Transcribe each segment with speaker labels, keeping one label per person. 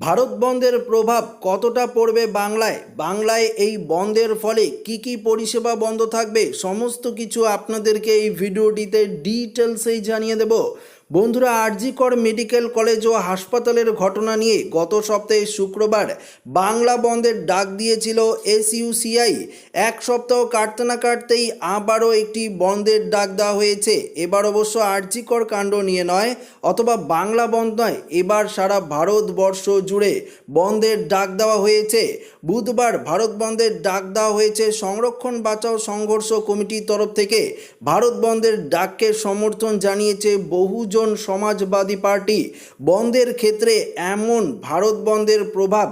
Speaker 1: ভারত বন্ধের প্রভাব কতটা পড়বে বাংলায়? বাংলায় এই বন্ধের ফলে কি কি পরিষেবা বন্ধ থাকবে? সমস্ত কিছু আপনাদেরকে এই ভিডিওটিতে ডিটেলসেই জানিয়ে দেব। বন্ধুরা, আরজিকর মেডিকেল কলেজ ও হাসপাতালের ঘটনা নিয়ে গত সপ্তাহে শুক্রবার বাংলা বন্ধের ডাক দিয়েছিল এসইউসিআই। এক সপ্তাহ কাটতে না কাটতেই আবারও একটি বন্ধের ডাক দেওয়া হয়েছে। এবার অবশ্য আরজিকর কাণ্ড নিয়ে নয়, অথবা বাংলা বন্ধ নয়, এবার সারা ভারতবর্ষ জুড়ে বন্ধের ডাক দেওয়া হয়েছে। বুধবার ভারত বন্ধের ডাক দেওয়া হয়েছে সংরক্ষণ বাঁচাও সংঘর্ষ কমিটির তরফ থেকে। ভারত বন্ধের ডাককে সমর্থন জানিয়েছে বহুজন সমাজবাদী পার্টি বন্ধের ক্ষেত্রে এমন ভারত বন্ধের প্রভাব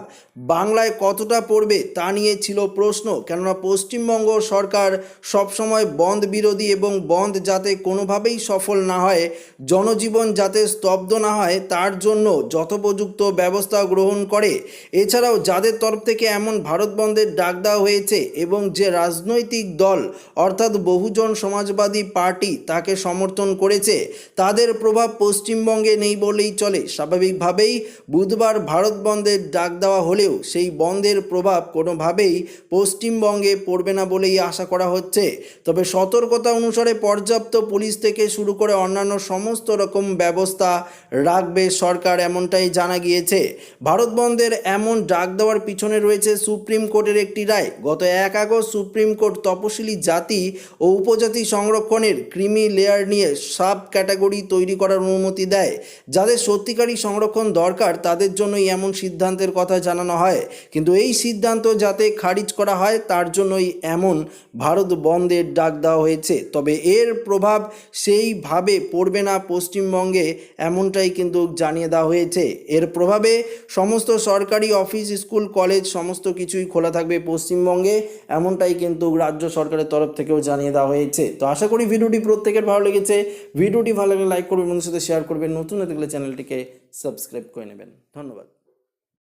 Speaker 1: বাংলায় কতটা পড়বে তা নিয়ে ছিল প্রশ্ন। কেননা পশ্চিমবঙ্গ সরকার সবসময় বন্ধ বিরোধী এবং বন্ধ যাতে কোনোভাবেই সফল না হয়, জনজীবন যাতে স্তব্ধ না হয়, তার জন্য যথোপযুক্ত ব্যবস্থা গ্রহণ করে। এছাড়াও যাদের তরফ থেকে এমন ভারত বন্ধের ডাক দেওয়া হয়েছে এবং যে রাজনৈতিক দল, অর্থাৎ বহুজন সমাজবাদী পার্টি তাকে সমর্থন করেছে, তাদের প্রভাব পশ্চিমবঙ্গে নেই বলেই চলে। স্বাভাবিকভাবেই বুধবার ভারত বন্ধের ডাক দেওয়া হলেও সেই বন্ধের প্রভাব কোনোভাবেই পশ্চিমবঙ্গে পড়বে না বলেই আশা করা হচ্ছে। তবে সতর্কতা অনুসারে পর্যাপ্ত পুলিশ থেকে শুরু করে অন্যান্য সমস্ত রকম ব্যবস্থা রাখবে সরকার এমনটাই জানা গিয়েছে। ভারত বন্ধের এমন ডাক দেওয়ার পিছনে রয়েছে সুপ্রিম কোর্টের একটি রায়। গত এক আগস্ট সুপ্রিম কোর্ট তপশিলি জাতি ও উপজাতি সংরক্ষণের ক্রিমি লেয়ার নিয়ে সাব ক্যাটাগরি তৈরি করার অনুমতি দেয়। যাদের সত্যিকারই সংরক্ষণ দরকার, তাদের জন্যই এমন সিদ্ধান্তের কথা জানানো হয়। কিন্তু এই সিদ্ধান্ত যাতে খারিজ করা হয়, তার জন্যই এমন ভারত বন্ধের ডাক দেওয়া হয়েছে। তবে এর প্রভাব সেইভাবে পড়বে না পশ্চিমবঙ্গে, এমনটাই কিন্তু জানিয়ে দেওয়া হয়েছে। এর প্রভাবে সমস্ত সরকারি অফিস, স্কুল, কলেজ সমস্ত কিছুই খোলা থাকবে পশ্চিমবঙ্গে, এমনটাই কিন্তু রাজ্য সরকারের তরফ থেকেও জানিয়ে দেওয়া হয়েছে। তো আশা করি ভিডিওটি প্রত্যেকের ভালো লেগেছে। ভিডিওটি ভালো লাগলে লাইক করবেন সাথে শেয়ার করবেন। নতুন হয়ে চ্যানেলটিকে সাবস্ক্রাইব করে নেবেন। ধন্যবাদ।